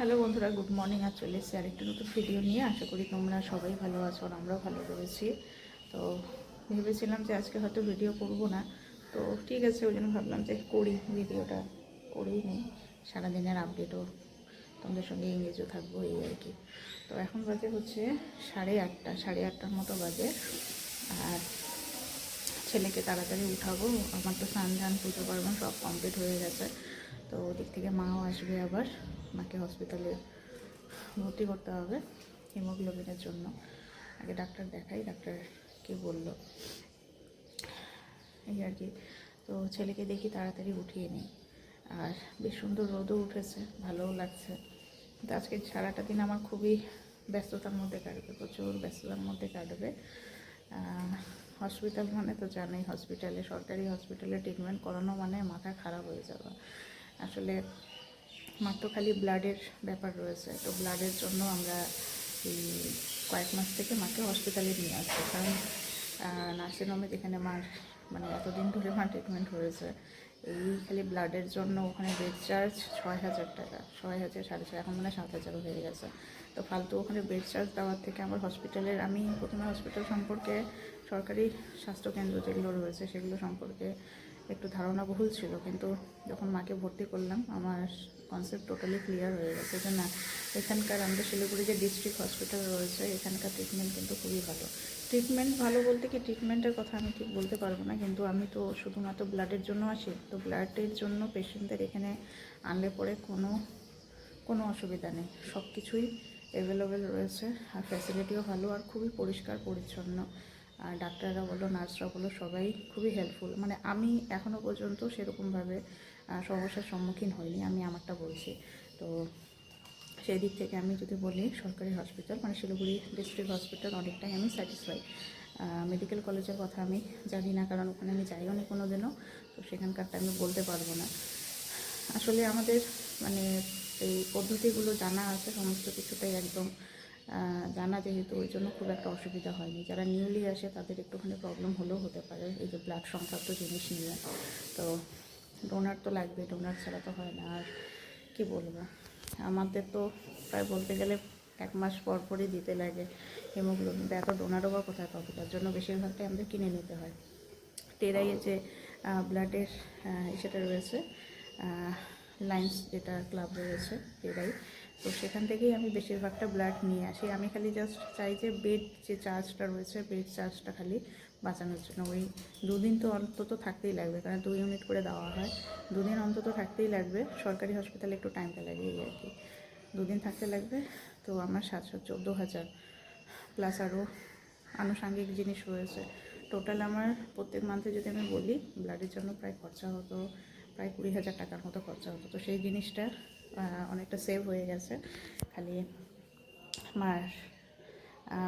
Hello বন্ধুরা, good morning. আর চলে এসেছি আরেকটা নতুন ভিডিও নিয়ে। আশা করি তোমরা সবাই ভালো আছো আর আমরাও ভালো রয়েছি। তো ভেবেছিলাম যে আজকে হয়তো ভিডিও করব না। তো ঠিক আছে, ওই জন্য ভাবলাম যে করি, ভিডিওটা করেই নেই। সারাদিনের আপডেটও তোমাদের সঙ্গে ইংরেজও থাকব এই আর কি। তো এখন বাজে হচ্ছে সাড়ে আটটা, সাড়ে আটটার মতো বাজে। আর ছেলেকে তাড়াতাড়ি উঠাবো, আমার তো স্নান ধান পুজো পার্বণ সব কমপ্লিট হয়ে গেছে। তো ওদিক থেকে মাও আসবে আবার। মাকে হসপিটালে ভর্তি করতে হবে হিমোগ্লোবিনের জন্য। আগে ডাক্তার দেখাই, ডাক্তার কি বলল। এই আর কি। তো ছেলেকে দেখি তাড়াতাড়ি উঠিয়ে নিই। আর বেশ সুন্দর রোদও উঠেছে, ভালোও লাগছে। তো আজকে সারাটা দিন আমার খুবই ব্যস্ততার মধ্যে কাটবে, প্রচুর ব্যস্ততার মধ্যে কাটবে। হসপিটাল মানে তো জানেই হসপিটালে সরকারি হসপিটালে ট্রিটমেন্ট করানো মানে মাথা খারাপ হয়ে যাওয়া। আসলে মাত্র খালি ব্লাডের ব্যাপার রয়েছে। তো ব্লাডের জন্য আমরা এই কয়েক মাস থেকে মাকে হসপিটালে নিয়ে আসছি। কারণ নার্সিংহোমে যেখানে মার মানে এতদিন ধরে মা ট্রিটমেন্ট হয়েছে, এই খালি ব্লাডের জন্য ওখানে বেড চার্জ ছয় হাজার টাকা, ছয় হাজার, সাড়ে ছয়, এখন মানে সাত হাজারও হয়ে গেছে। তো ফালতু ওখানে বেড চার্জ দেওয়ার থেকে আমার হসপিটালের আমি প্রথমে হসপিটাল সম্পর্কে সরকারি স্বাস্থ্যকেন্দ্র যেগুলো রয়েছে সেগুলো সম্পর্কে একটু ধারণা বহুল ছিল, কিন্তু যখন মাকে ভর্তি করলাম, আমার কনসেপ্ট টোটালি ক্লিয়ার হয়ে গেছে যে না, এখানকার আমাদের শিলিগুড়ি যে ডিস্ট্রিক্ট হসপিটাল রয়েছে, এখানকার ট্রিটমেন্ট কিন্তু খুবই ভালো। ট্রিটমেন্ট ভালো বলতে কি ট্রিটমেন্টের কথা আমি ঠিক বলতে পারব না, কিন্তু আমি তো শুধুমাত্র ব্লাডের জন্য আসি তো ব্লাডের জন্য পেশেন্টদের এখানে আনলে পরে কোনো কোনো অসুবিধা নেই। সব কিছুই অ্যাভেলেবেল রয়েছে, আর ফ্যাসিলিটিও ভালো, আর খুবই পরিষ্কার, পরিচ্ছন্ন। আর ডাক্তাররা বলো, নার্সরা বলো, সবাই খুবই হেল্পফুল মানে আমি এখনও পর্যন্ত সেরকমভাবে সমস্যার সম্মুখীন হইনি, আমি আমারটা বলছি। তো সেই দিক থেকে আমি যদি বলি, সরকারি হসপিটাল মানে শিলিগুড়ি ডিস্ট্রিক্ট হসপিটাল অনেকটাই আমি স্যাটিসফাই মেডিকেল কলেজের কথা আমি জানি না, কারণ ওখানে আমি যাইও নি কোনো দিনও তো সেখানকারটা আমি বলতে পারব না। আসলে আমাদের মানে এই পদ্ধতিগুলো জানা আছে, সমস্ত কিছুটাই একদম জানা যেহেতু ওই জন্য খুব একটা অসুবিধা হয়নি। যারা নিউলি আসে, তাদের একটুখানি প্রবলেম হলেও হতে পারে এই যে ব্লাড সংক্রান্ত জিনিস নিয়ে। তো ডোনার তো লাগবে ডোনার ছাড়া তো হয় না। আর কি বলব? আমাদের তো প্রায় বলতে গেলে এক মাস পর পরই দিতে লাগে হিমোগ্লোবিন এত ডোনারও বা কোথায় পাবো তার জন্য বেশিরভাগটাই আমাদের কিনে নিতে হয়। টেরাইয়ে যে ব্লাডের সেটা রয়েছে লাইন্স যেটা ক্লাব রয়েছে টেরাই তো সেখান থেকেই আমি বেশিরভাগটা ব্লাড নিয়ে আসি। আমি খালি জাস্ট চাই যে বেড যে চার্জটা রয়েছে বেড চার্জটা খালি বাঁচানোর জন্য। ওই দুদিন তো অন্তত থাকতেই লাগবে, কারণ দু ইউনিট করে দেওয়া হয়। দুদিন অন্তত থাকতেই লাগবে। সরকারি হসপিটালে একটু টাইমটা লাগে এই আর কি। দুদিন থাকতে লাগবে। তো আমার সাতশো চোদ্দ হাজার প্লাস আরও আনুষাঙ্গিক জিনিস রয়েছে। টোটাল আমার প্রত্যেক মান্থে যদি আমি বলি ব্লাডের জন্য প্রায় খরচা হতো প্রায় কুড়ি হাজার টাকার মতো খরচা হতো। তো সেই জিনিসটা অনেকটা সেভ হয়ে গেছে। খালি আমার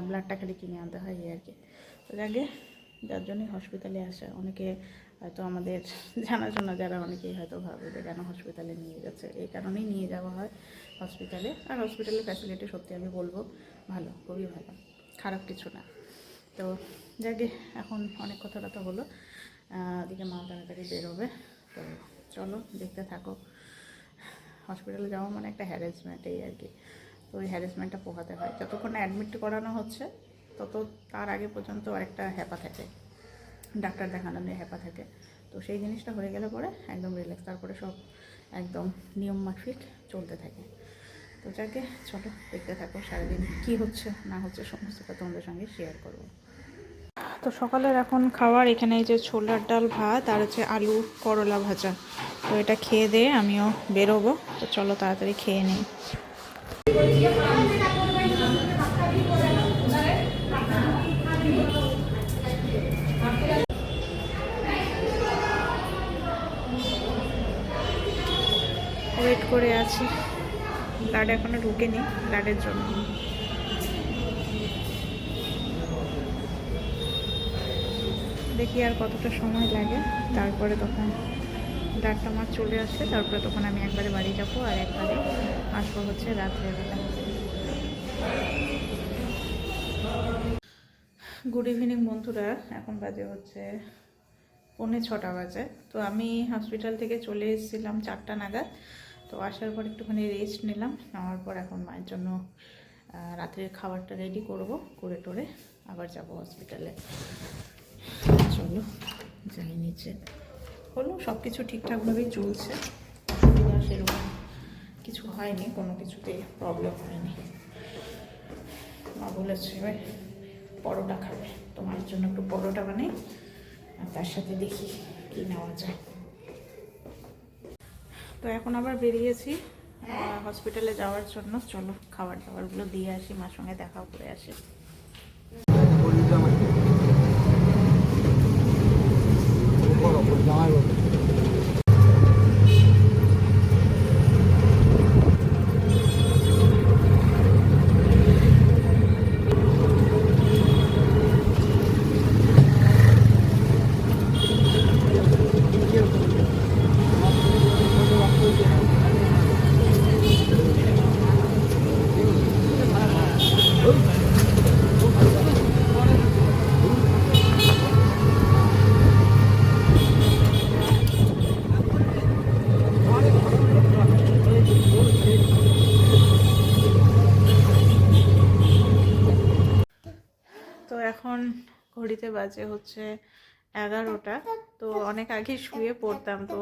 ব্লাডটা খালি কিনে আনতে হয় এই আর কি। তো আগে যার জন্যই হসপিটালে আসা। অনেকে হয়তো আমাদের জানাশোনা যারা অনেকেই হয়তো ভাবে যে কেন হসপিটালে নিয়ে যাচ্ছে। এই কারণেই নিয়ে যাওয়া হয় হসপিটালে আর হসপিটালের ফ্যাসিলিটি সত্যি আমি বলব ভালো, খুবই ভালো। খারাপ কিছু না। তো যাকে এখন অনেক কথাটা তো হলো ওদিকে মা তাড়াতাড়ি বেরোবে। তো চলো, দেখতে থাকো। হসপিটালে যাওয়া মানে একটা হ্যারাসমেন্ট এই আর কি। তো ওই হ্যারাসমেন্টটা পোহাতে হয়। যতক্ষণ অ্যাডমিট করানো হচ্ছে, তত তার আগে পর্যন্ত আরেকটা হ্যাপা থাকে। ডাক্তার দেখানো নিয়ে হ্যাপা থাকে। তো সেই জিনিসটা হয়ে গেলে পরে একদম রিল্যাক্স তারপরে সব একদম নিয়ম মাফিক চলতে থাকে। তো যাকে, চলো, দেখতে থাকো সারাদিন কী হচ্ছে, না হচ্ছে, সমস্তটা তোমাদের সঙ্গে শেয়ার করব। তো সকালের এখন খাবার এখানে এই যে ছোলার ডাল ভাত আর হচ্ছে আলু করলা ভাজা। তো এটা খেয়ে দিয়ে আমিও বেরোবো। তো চলো তাড়াতাড়ি খেয়ে নিই। ওয়েট করে আছি। ব্লাড এখনও ঢুকেনি ব্লাডের জন্য। দেখি আর কতটা সময় লাগে। তারপরে তখন ডাক্তার আমার চলে আসে, তারপরে তখন আমি একবারে বাড়ি যাব আর একবারে আসব হচ্ছে রাত্রেবেলা গুড ইভিনিং বন্ধুরা, এখন বাজে হচ্ছে পৌনে ছটা বাজে। তো আমি হসপিটাল থেকে চলে এসেছিলাম চারটা নাগাদ। তো আসার পর একটুখানি রেস্ট নিলাম, নেওয়ার পর এখন মায়ের জন্য রাত্রের খাবারটা রেডি করব, করে টোরে আবার যাব হসপিটালে চলো, যাই নিচে। হলো সব কিছু ঠিকঠাকভাবেই চলছে। অসুবিধা সেরকম কিছু হয়নি, কোনো কিছুতে প্রবলেম হয়নি। মা বলেছে এবার পরোটা খাবে। তোমার জন্য একটু পরোটা বানাই তার সাথে দেখি কি নেওয়া যায়। তো এখন আবার বেরিয়েছি হসপিটালে যাওয়ার জন্য। চলো খাবার দাবারগুলো দিয়ে আসি, মার সঙ্গে দেখাও করে আসি। তো ঘড়িতে বাজে হচ্ছে এগারোটা। তো অনেক আগে শুয়ে পড়তাম। তো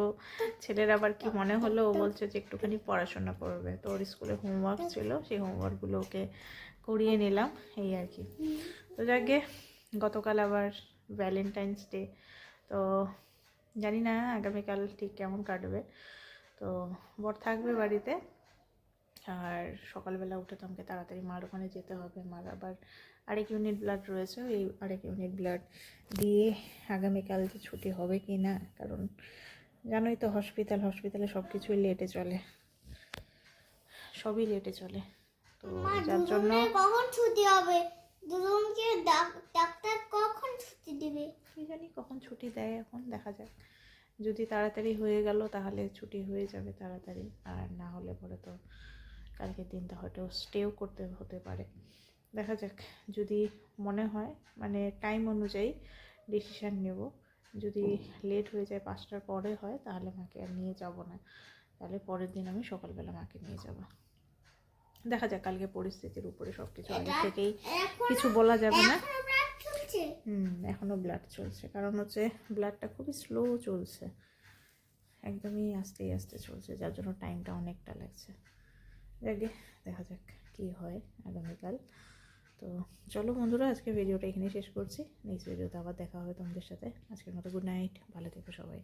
ছেলের আবার কি মনে হলো? ও বলছে যে একটুখানি পড়াশোনা করবে। তো ওর স্কুলে হোমওয়ার্ক ছিল। সেই হোমওয়ার্কগুলো ওকে করিয়ে নিলাম। এই আর কি। তো যাকে গতকাল আবার ভ্যালেন্টাইন্স ডে তো জানি না আগামীকাল ঠিক কেমন কাটবে। তো বর থাকবে বাড়িতে। আর সকালবেলা উঠে তো আমাকে তাড়াতাড়ি মার ওখানে যেতে হবে মার আবার আরেক ইউনিট ব্লাড রয়েছে ওই আরেক ইউনিট ব্লাড দিয়ে আগামীকাল যে ছুটি হবে কি না কারণ জানোই তো হসপিটাল হসপিটালে সব কিছুই লেটে চলে। সবই লেটে চলে। তো যার জন্য কখন ছুটি হবে? দুজনকে ডাক- ডাক্তার কখন ছুটি দিবে? কি জানি কখন ছুটি দেয় এখন দেখা যাক। যদি তাড়াতাড়ি হয়ে গেল তাহলে ছুটি হয়ে যাবে তাড়াতাড়ি আর না হলে পরে তো কালকের দিনটা হয়তো স্টেও করতে হতে পারে। দেখা যাক যদি মনে হয় মানে টাইম অনুযায়ী ডিসিশান নেব। যদি লেট হয়ে যায় পাঁচটার পরে হয় তাহলে মাকে আর নিয়ে যাব না। তাহলে পরের দিন আমি সকালবেলা মাকে নিয়ে যাব। দেখা যাক কালকে পরিস্থিতির উপরে সব কিছু আগে থেকেই কিছু বলা যাবে না। হুম এখনও ব্লাড চলছে। কারণ হচ্ছে ব্লাডটা খুবই স্লো চলছে। একদমই আস্তে আস্তে চলছে যার জন্য টাইমটা অনেকটা লাগছে। যাকে দেখা যাক কী হয় আগামীকাল। তো চলো বন্ধুরা আজকে ভিডিওটা এখানেই শেষ করছি। নেক্সট ভিডিওতে আবার দেখা হবে তোমাদের সাথে। আজকের মতো গুড নাইট ভালো থেকো সবাই।